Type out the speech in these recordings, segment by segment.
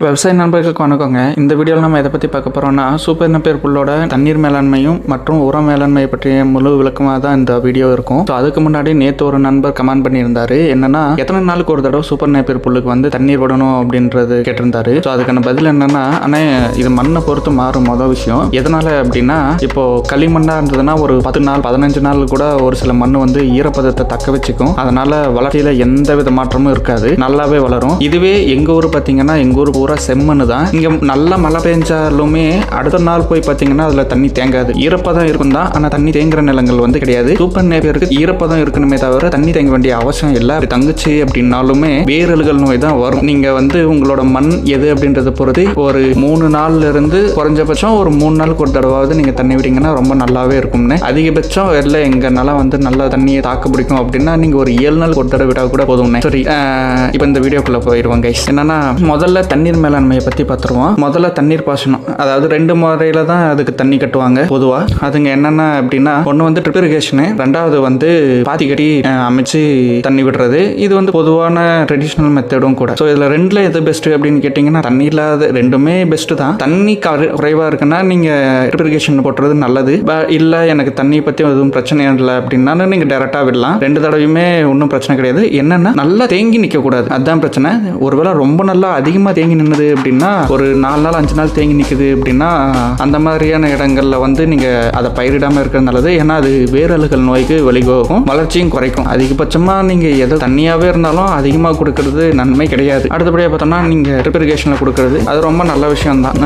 விவசாய நண்பர்களுக்கு வணக்கங்க. இந்த வீடியோவில் நம்ம எதை பற்றி பார்க்க போகிறோம்னா சூப்பர் நப்பேர் புல்லோட தண்ணீர் மேலாண்மையும் மற்றும் உர மேலாண்மை பற்றிய முழு விளக்கமாக தான் இந்த வீடியோ இருக்கும். ஸோ அதுக்கு முன்னாடி நேற்று ஒரு நண்பர் கமெண்ட் பண்ணியிருந்தாரு. என்னன்னா எத்தனை நாளுக்கு ஒரு தடவை சூப்பர் நேப்பியர் புல்லுக்கு வந்து தண்ணீர் விடணும் அப்படின்றது கேட்டிருந்தாரு. ஸோ அதுக்கான பதில் என்னன்னா ஆனால் இது மண்ணை பொறுத்து மாறும் மொதல் விஷயம். எதனால அப்படின்னா இப்போ களிமண்ணாக இருந்ததுன்னா ஒரு பத்து நாள் பதினஞ்சு நாள் கூட ஒரு சில மண் வந்து ஈரப்பதத்தை தக்க வச்சுக்கும். அதனால வளர்ச்சியில் எந்த வித மாற்றமும் இருக்காது. நல்லாவே வளரும். இதுவே எங்கள் ஊர் பார்த்தீங்கன்னா எங்கள் ஊர் பூரா செம்மண்ணு தான். இங்கே நல்லா மழை பெஞ்சாலுமே அடுத்த நாள் போய் பார்த்தீங்கன்னா அதில் தண்ணி தேங்காது. ஈரப்பதம் இருக்கும் தான். ஆனால் தண்ணி தேங்குற நிலங்கள் வந்து கிடையாது. சூப்பர் நேப்பியருக்கு ஈரப்பதம் இருக்கணுமே தவிர தண்ணி தேங்க வேண்டிய அவசியம் இல்லை. அப்படி தங்குச்சு அப்படின்னாலுமே வேரல்கள் நோய் தான் வரும். நீங்கள் வந்து உங்களோட மண் எது அப்படின்றத பொறுத்து ஒரு மூணு நாள்ல இருந்து குறைஞ்சபட்சம் ஒரு மூணு நாளுக்கு ஒரு தடவாவது நீங்கள் தண்ணி விட்டீங்கன்னா ரொம்ப நல்லாவே இருக்கும்னு. அதிகபட்சம் இல்லை எங்கள் வந்து நல்லா தண்ணியை தாக்கு பிடிக்கும் அப்படின்னா நீங்கள் ஒரு ஏழு நாள் ஒரு தடவை விட்டால் கூட போதும்னே. சரி இப்போ இந்த வீடியோக்குள்ளே போயிடுவோம் கைஸ் என்னன்னா முதல்ல தண்ணி தண்ணீர் மேலாண்மையை பற்றி பார்த்துருவோம் முதல்ல தண்ணீர் பாசனம். அதாவது ரெண்டு முறையில் தான் அதுக்கு தண்ணி கட்டுவாங்க பொதுவாக அதுங்க என்னென்ன அப்படின்னா ஒன்று வந்து ட்ரிப் இரிகேஷனு ரெண்டாவது வந்து பாத்திக்கடி அமைச்சு தண்ணி விடுறது. இது வந்து பொதுவான ட்ரெடிஷ்னல் மெத்தடும் கூட. ஸோ இதில் ரெண்டில் எது பெஸ்ட்டு அப்படின்னு கேட்டிங்கன்னா தண்ணி இல்லாத ரெண்டுமே பெஸ்ட்டு தான். தண்ணி கரு- இருக்குன்னா நீங்கள் ட்ரிப் இரிகேஷன் போட்டுறது நல்லது. ப- இல்லை எனக்கு தண்ணி பற்றி எதுவும் பிரச்சனை இல்லை அப்படின்னா நீங்கள் டேரெக்டாக விடலாம். ரெண்டு தடவையுமே ஒன்றும் பிரச்சனை கிடையாது. என்னென்னா நல்லா தேங்கி நிற்கக்கூடாது அதுதான் பிரச்சனை. ஒருவேளை ரொம்ப நல்லா அதிகமாக தேங்கி நின்னுது அப்படின்னா ஒரு நாலு நாள் அஞ்சு நாள் தேங்கி நிற்குது அப்படின்னா அந்த மாதிரியான இடங்கள்ல வந்து நீங்கள் அதை பயிரிடாமல் இருக்கிறது நல்லது. ஏன்னா அது வேரலுகள் நோய்க்கு வழிவகுக்கும் வளர்ச்சியும் குறைக்கும். அதிகபட்சமாக நீங்கள் எதை தண்ணியாகவே இருந்தாலும் அதிகமாக கொடுக்கறது நன்மை கிடையாது. அடுத்தபடியாக பார்த்தோம்னா நீங்கள் ட்ரிப் இரிகேஷனில் கொடுக்கறது அது ரொம்ப நல்ல விஷயம் தான்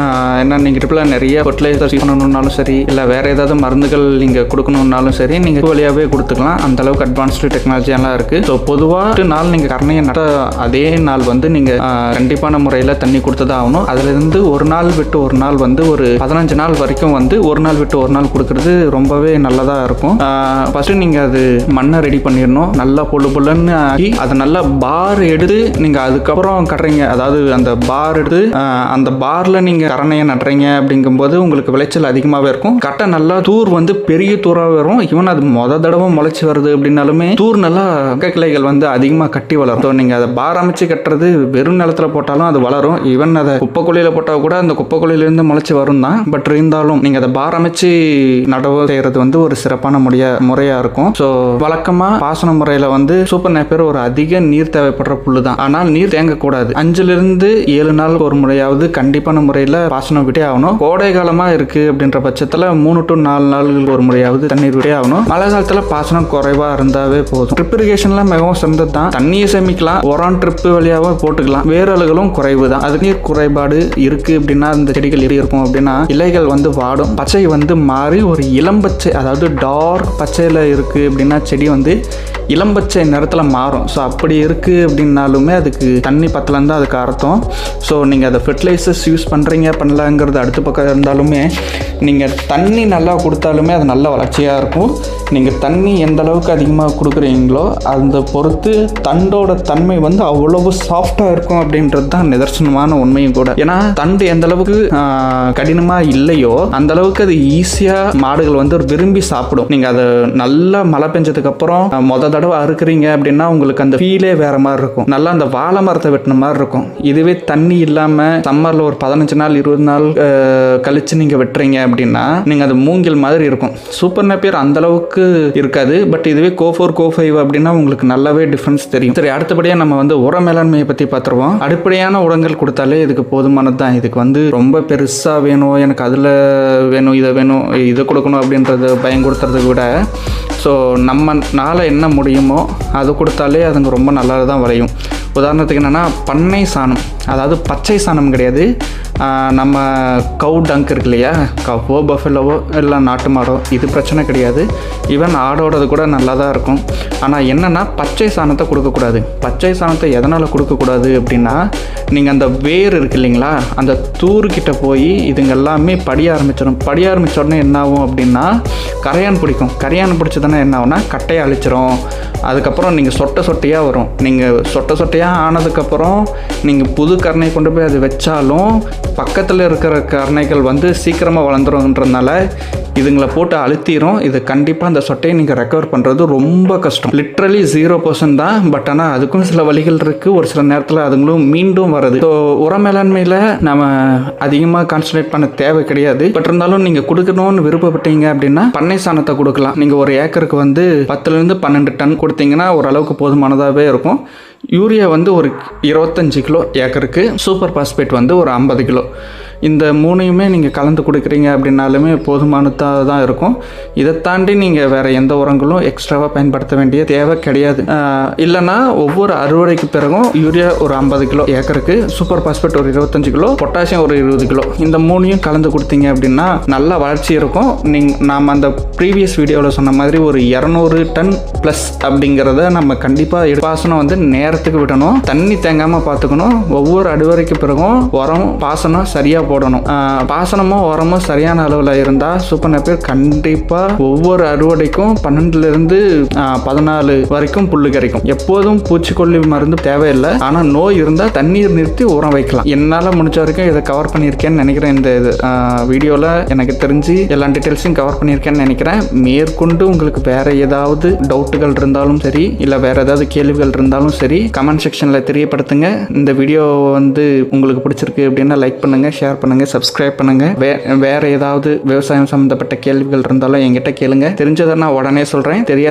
ஏன்னா நீங்கள் ட்ரிப்பில் நிறைய ஃபர்டிலைசர்ஸ் யூஸ் பண்ணணும்னாலும் சரி இல்லை வேற ஏதாவது மருந்துகள் நீங்கள் கொடுக்கணும்னாலும் சரி நீங்கள் வழியாகவே கொடுத்துக்கலாம். அந்த அளவுக்கு அட்வான்ஸ்டு டெக்னாலஜி எல்லாம் இருக்கு. ஸோ பொதுவாக நாள் நீங்கள் கரணையை நட அதே நாள் வந்து நீங்கள் கண்டிப்பான முறையில் தண்ணி கொடுத்து தான் ஆகணும் அதுலேருந்து ஒரு நாள் விட்டு ஒரு நாள் வந்து ஒரு பதினஞ்சு நாள் வரைக்கும் வந்து ஒரு நாள் விட்டு ஒரு நாள் கொடுக்கறது ரொம்பவே நல்லதாக இருக்கும். ஃபஸ்ட்டு நீங்கள் அது மண்ணை ரெடி பண்ணிடணும். நல்லா பொழு பொழுன்னு ஆகி அதை நல்லா பார் எடுத்து நீங்கள் அதுக்கப்புறம் கட்டுறீங்க. அதாவது அந்த பார் எடுத்து அந்த பாரில் நீங்கள் கரணையை நட்டுறீங்க அப்படிங்கும்போது உங்களுக்கு விளைச்சல் அதிகமாகவே இருக்கும். கட்டை நல்லா தூர் வந்து பெரிய தூராக வரும். ஈவன் அது மொத தடவை முளைச்சி வருது அப்படின்னாலுமே தூர் நல்லா அக்க கிளைகள் வந்து அதிகமாக கட்டி வளரும். ஸோ நீங்கள் அதை பார் அமைச்சு கட்டுறது வெறும் நிலத்துல போட்டாலும் அது வளரும். ஈவன் அதை குப்பைக்குழியில் போட்டால் கூட அந்த குப்பைக்குழியிலேருந்து முளைச்சி வரும் தான். பட் இருந்தாலும் நீங்கள் அதை பாரமிச்சு நடவு செய்கிறது வந்து ஒரு சிறப்பான முடிய முறையாக இருக்கும். ஸோ வழக்கமாக பாசன முறையில் வந்து சூப்பர் நேப்பர் ஒரு அதிக நீர் தேவைப்படுற புல்லு தான். ஆனால் நீர் தேங்கக்கூடாது. அஞ்சுலேருந்து ஏழு நாள் ஒரு முறையாவது கண்டிப்பான முறையில் பாசனம் விட்டே ஆகணும். கோடை காலமாக இருக்குது அப்படின்ற பட்சத்தில் மூணு டு நாலு நாள்கள் ஒரு முறையாவது தண்ணீர் விட்டே ஆகணும். மழை காலத்தில் பாசனம் குறைவாக இருந்தாவே போதும். ட்ரிப் இரிகேஷன்லாம் மிகவும் சிறந்தது தான். தண்ணியை சேமிக்கலாம். உரம் ட்ரிப்பு வழியாகவும் போட்டுக்கலாம். வேரலுகளும் குறைவு தான். அது நீர் குறைபாடு இருக்குது அப்படின்னா அந்த செடிகள் எப்படி இருக்கும் அப்படின்னா இலைகள் வந்து வாடும். பச்சை வந்து மாறி ஒரு இளம்பச்சை அதாவது டார்க் பச்சையில் இருக்குது அப்படின்னா செடி வந்து இளம்பச்சை நிறத்தில் மாறும். ஸோ அப்படி இருக்குது அப்படின்னாலுமே அதுக்கு தண்ணி பத்தலன்னு தான் அதுக்கு அர்த்தம். ஸோ நீங்கள் அதை ஃபெர்டிலைசர்ஸ் யூஸ் பண்ணுறீங்க பண்ணலாங்கிறது அடுத்த பக்கம் இருந்தாலுமே நீங்கள் தண்ணி நல்லா கொடுத்தாலுமே அது நல்ல வளர்ச்சியாக இருக்கும். நீங்கள் தண்ணி எந்த அளவுக்கு அதிகமாக கொடுக்குறீங்களோ அந்த பொறுத்து தண்டோட தன்மை வந்து அவ்வளவு சாஃப்டாக இருக்கும் அப்படின்றது தான் நிதர்சனமான உண்மையும் கூட. ஏன்னா தண்டு எந்த அளவுக்கு கடினமாக இல்லையோ அந்த அளவுக்கு அது ஈஸியாக மாடுகள் வந்து விரும்பி சாப்பிடும். நீங்கள் அதை நல்லா மழை பெஞ்சதுக்கு அப்புறம் மொத தடவை அறுக்குறீங்க அப்படின்னா உங்களுக்கு அந்த ஃபீலே வேற மாதிரி இருக்கும். நல்லா அந்த வாழை மரத்தை வெட்டின மாதிரி இருக்கும். இதுவே தண்ணி இல்லாமல் சம்மரில் ஒரு பதினஞ்சு நாள் இருபது நாள் கழிச்சு நீங்கள் வெட்டுறீங்க அப்படின்னா நீங்கள் அது மூங்கில் மாதிரி இருக்கும். சூப்பர் நப்பியர் அந்த அளவுக்கு இருக்காது. பட் இதுவே கோ ஃபோர் கோ ஃபைவ் அப்படின்னா உங்களுக்கு நல்லாவே டிஃப்ரென்ஸ் தெரியும். சரி அடுத்தபடியாக நம்ம வந்து உர மேலாண்மையை பற்றி பார்த்துருவோம். அடிப்படையான உரங்கள் கொடுத்தாலே இதுக்கு போதுமானது தான் இதுக்கு வந்து ரொம்ப பெருசாக வேணும். எனக்கு அதில் வேணும் இதை வேணும் இதை கொடுக்கணும் அப்படின்றத பயன்படுத்துறதை விட ஸோ நம்மனால என்ன முடியுமோ அது கொடுத்தாலே அதுங்க ரொம்ப நல்லா தான் வரையும். உதாரணத்துக்கு என்னென்னா பண்ணை சாணம். அதாவது பச்சை சாணம் கிடையாது. நம்ம கவு டங்க் இருக்கு இல்லையா? கவோ பஃபலோவோ இல்லை நாட்டு மாடோ இது பிரச்சனை கிடையாது. ஈவன் ஆடோடது கூட நல்லா தான் இருக்கும். ஆனால் என்னென்னா பச்சை சாணத்தை கொடுக்கக்கூடாது. பச்சை சாணத்தை எதனால் கொடுக்கக்கூடாது அப்படின்னா நீங்கள் அந்த வேர் இருக்கு இல்லைங்களா? அந்த தூர்கிட்ட போய் இதுங்க எல்லாமே படிய ஆரம்பிச்சிடும் படிய ஆரம்பித்தோடனே உடனே என்ன ஆகும் அப்படின்னா கரையான் பிடிக்கும். கரையான் பிடிச்சதுன்னா என்ன ஆகும்னா கட்டையை அழிச்சிரும். அதுக்கப்புறம் நீங்கள் சொட்டை சொட்டையாக வரும். நீங்கள் சொட்டை சொட்டையாக ஆனதுக்கப்புறம் நீங்கள் புது கருணை கொண்டு போய் அது வச்சாலும் பக்கத்தில் இருக்கிற கருணைகள் வந்து சீக்கிரமாக வளர்ந்துருன்றதுனால இதுங்களை போட்டு அழுத்திடும் இது கண்டிப்பாக அந்த சொட்டையை நீங்கள் ரெக்கவர் பண்ணுறது ரொம்ப கஷ்டம். லிட்ரலி ஜீரோ பர்சன்ட் தான் பட் ஆனால் அதுக்கும் சில வழிகள் இருக்குது ஒரு சில நேரத்தில் அதுங்களும் மீண்டும் வருது ஸோ உர மேலாண்மையில் நம்ம அதிகமாக கான்சன்ட்ரேட் பண்ண தேவை கிடையாது. பட் இருந்தாலும் நீங்கள் கொடுக்கணும்னு விருப்பப்பட்டீங்க அப்படின்னா பண்ணை சாணத்தை கொடுக்கலாம். நீங்கள் ஒரு ஏக்கருக்கு வந்து பத்துலேருந்து பன்னெண்டு டன் கொடுத்தீங்கன்னா ஓரளவுக்கு போதுமானதாகவே இருக்கும். யூரியா வந்து ஒரு இருபத்தஞ்சு கிலோ ஏக்கருக்கு சூப்பர் பாஸ்பேட் வந்து ஒரு ஐம்பது கிலோ. இந்த மூணையுமே நீங்கள் கலந்து கொடுக்குறீங்க அப்படின்னாலுமே போதுமானதாக தான் இருக்கும். இதை தாண்டி நீங்கள் வேறு எந்த உரங்களும் எக்ஸ்ட்ராவாக பயன்படுத்த வேண்டிய தேவை கிடையாது. இல்லைன்னா ஒவ்வொரு அறுவடைக்கு பிறகும் யூரியா ஒரு ஐம்பது கிலோ ஏக்கருக்கு சூப்பர் பாஸ்பேட் ஒரு இருபத்தஞ்சு கிலோ பொட்டாசியம் ஒரு இருபது கிலோ. இந்த மூணையும் கலந்து கொடுத்தீங்க அப்படின்னா நல்ல வளர்ச்சி இருக்கும். நீங் நாம் அந்த ப்ரீவியஸ் வீடியோவில் சொன்ன மாதிரி ஒரு இரநூறு டன் ப்ளஸ் அப்படிங்கிறத நம்ம கண்டிப்பாக பாசனம் வந்து நேரத்துக்கு விடணும். தண்ணி தேங்காமல் பார்த்துக்கணும் ஒவ்வொரு அறுவடைக்கு பிறகும் உரம் பாசனம் சரியாக போடணும். பாசனமும் உரமும் சரியான அளவில் இருந்தால் சூப்பர் நப்பேர் கண்டிப்பாக ஒவ்வொரு அறுவடைக்கும் பன்னெண்டுலேருந்து பதினாலு வரைக்கும் புல் கிடைக்கும் எப்போதும் பூச்சிக்கொல்லி மருந்து தேவையில்லை. ஆனால் நோய் இருந்தால் தண்ணீர் நிறுத்தி உரம் வைக்கலாம். என்னால் முடிஞ்ச வரைக்கும் இதை கவர் பண்ணியிருக்கேன்னு நினைக்கிறேன். இந்த இது வீடியோவில் எனக்கு தெரிஞ்சு எல்லா டீட்டெயில்ஸையும் கவர் பண்ணியிருக்கேன்னு நினைக்கிறேன். மேற்கொண்டு உங்களுக்கு வேற ஏதாவது டவுட்டுகள் இருந்தாலும் சரி இல்லை வேறு ஏதாவது கேள்விகள் இருந்தாலும் சரி கமெண்ட் செக்ஷனில் தெரியப்படுத்துங்க. இந்த வீடியோ வந்து உங்களுக்கு பிடிச்சிருக்கு அப்படின்னா லைக் பண்ணுங்க ஷேர் பண்ணுங்க சப்ஸ்கிரைப் பண்ணுங்க. வே வேற ஏதாவது விவசாயம் சம்மந்தப்பட்ட கேள்விகள் இருந்தாலும் என்கிட்ட கேளுங்க. தெரிஞ்சதை நான் உடனே சொல்கிறேன் தெரியா